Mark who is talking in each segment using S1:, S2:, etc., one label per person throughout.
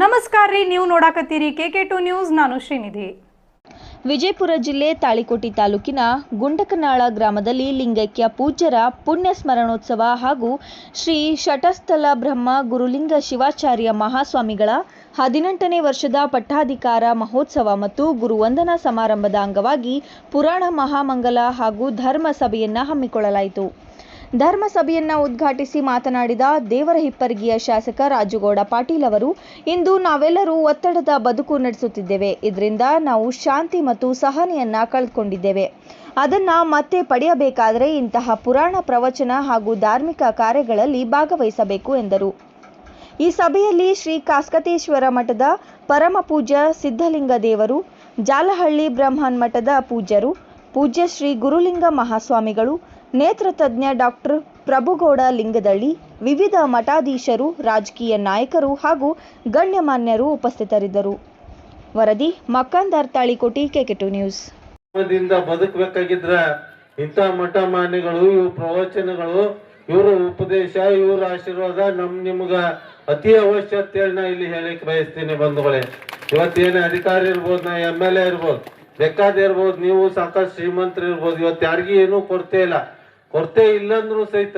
S1: ನಮಸ್ಕಾರ ರೀ, ನೀವು ನೋಡಾಕತ್ತೀರಿ ಕೆ ಕೆ ಟು ನ್ಯೂಸ್, ನಾನು ಶ್ರೀನಿಧಿ.
S2: ವಿಜಯಪುರ ಜಿಲ್ಲೆ ತಾಳಿಕೋಟಿ ತಾಲೂಕಿನ ಗುಂಡಕನಾಳ ಗ್ರಾಮದಲ್ಲಿ ಲಿಂಗೈಕ್ಯ ಪೂಜ್ಯರ ಪುಣ್ಯ ಸ್ಮರಣೋತ್ಸವ ಹಾಗೂ ಶ್ರೀ ಶಟಸ್ಥಲ ಬ್ರಹ್ಮ ಗುರುಲಿಂಗ ಶಿವಾಚಾರ್ಯ ಮಹಾಸ್ವಾಮಿಗಳ ಹದಿನೆಂಟನೇ ವರ್ಷದ ಪಟ್ಟಾಧಿಕಾರ ಮಹೋತ್ಸವ ಮತ್ತು ಗುರುವಂದನಾ ಸಮಾರಂಭದ ಅಂಗವಾಗಿ ಪುರಾಣ ಮಹಾಮಂಗಲ ಹಾಗೂ ಧರ್ಮ ಸಭೆಯನ್ನು ಹಮ್ಮಿಕೊಳ್ಳಲಾಯಿತು. ಧರ್ಮ ಸಭೆಯನ್ನ ಉದ್ಘಾಟಿಸಿ ಮಾತನಾಡಿದ ದೇವರ ಹಿಪ್ಪರಿಗಿಯ ಶಾಸಕ ರಾಜುಗೌಡ ಪಾಟೀಲ್ ಅವರು, ಇಂದು ನಾವೆಲ್ಲರೂ ಒತ್ತಡದ ಬದುಕು ನಡೆಸುತ್ತಿದ್ದೇವೆ. ಇದರಿಂದ ನಾವು ಶಾಂತಿ ಮತ್ತು ಸಹನೆಯನ್ನ ಕಳೆದುಕೊಂಡಿದ್ದೇವೆ ಅದನ್ನ ಮತ್ತೆ ಪಡೆಯಬೇಕಾದರೆ ಇಂತಹ ಪುರಾಣ ಪ್ರವಚನ ಹಾಗೂ ಧಾರ್ಮಿಕ ಕಾರ್ಯಗಳಲ್ಲಿ ಭಾಗವಹಿಸಬೇಕು ಎಂದರು. ಈ ಸಭೆಯಲ್ಲಿ ಶ್ರೀ ಕಾಸ್ಕತೇಶ್ವರ ಮಠದ ಪರಮ ಪೂಜ್ಯ ಸಿದ್ಧಲಿಂಗ ದೇವರು ಜಾಲಹಳ್ಳಿ ಬ್ರಹ್ಮನ್ ಮಠದ ಪೂಜ್ಯರು ಪೂಜ್ಯ ಶ್ರೀ ಗುರುಲಿಂಗ ಮಹಾಸ್ವಾಮಿಗಳು ನೇತ್ರತಜ್ಞ ಡಾಕ್ಟರ್ ಪ್ರಭುಗೌಡ ಲಿಂಗದಳ್ಳಿ, ವಿವಿಧ ಮಠಾಧೀಶರು, ರಾಜಕೀಯ ನಾಯಕರು ಹಾಗೂ ಗಣ್ಯಮಾನ್ಯರು ಉಪಸ್ಥಿತರಿದ್ದರು. ವರದಿ ಮಕ್ಕಂದರ್ ತಾಳಿಕೋಟಿ, ಕೆಕೆಟು ನ್ಯೂಸ್.
S3: ಬದುಕಬೇಕಾಗಿದ್ರ ಇಂಥ ಮಠ ಮಾನ್ಯಗಳು ಇವ್ರ ಪ್ರವಚನಗಳು, ಇವರ ಉಪದೇಶ, ಇವರ ಆಶೀರ್ವಾದ ನಮ್ ನಿಮ್ಗ ಅತಿ ಅವಶ್ಯ ಅಂತೇಳಿ ನಾ ಇಲ್ಲಿ ಹೇಳಕ್ ಬಯಸ್ತೀನಿ ಬಂಧುಗಳೇ. ಇವತ್ತೇನು ಅಧಿಕಾರಿ ಇರ್ಬೋದು, ನಾ ಎಂ ಎಲ್ ಎ ಇರ್ಬೋದು. ಬೇಕಾದ ಇರ್ಬೋದು, ನೀವು ಸಾಕಷ್ಟು ಶ್ರೀಮಂತರು ಇರ್ಬೋದು, ಇವತ್ತು ಯಾರಿಗೂ ಏನೂ ಕೊರತೆ ಇಲ್ಲ. ಕೊರತೆ ಇಲ್ಲಂದ್ರೂ ಸಹಿತ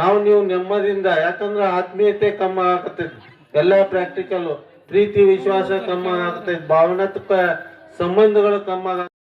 S3: ನಾವು ನೀವು ನೆಮ್ಮದಿಯಿಂದ ಯಾಕಂದ್ರೆ ಆತ್ಮೀಯತೆ ಕಮ್ಮ ಆಗತೈತಿ. ಎಲ್ಲ ಪ್ರಾಕ್ಟಿಕಲ್ ಪ್ರೀತಿ, ವಿಶ್ವಾಸ ಕಮ್ಮ ಆಗತೈತಿ. ಭಾವನಾತ್ಮಕ ಸಂಬಂಧಗಳು ಕಮ್ಮ ಆಗ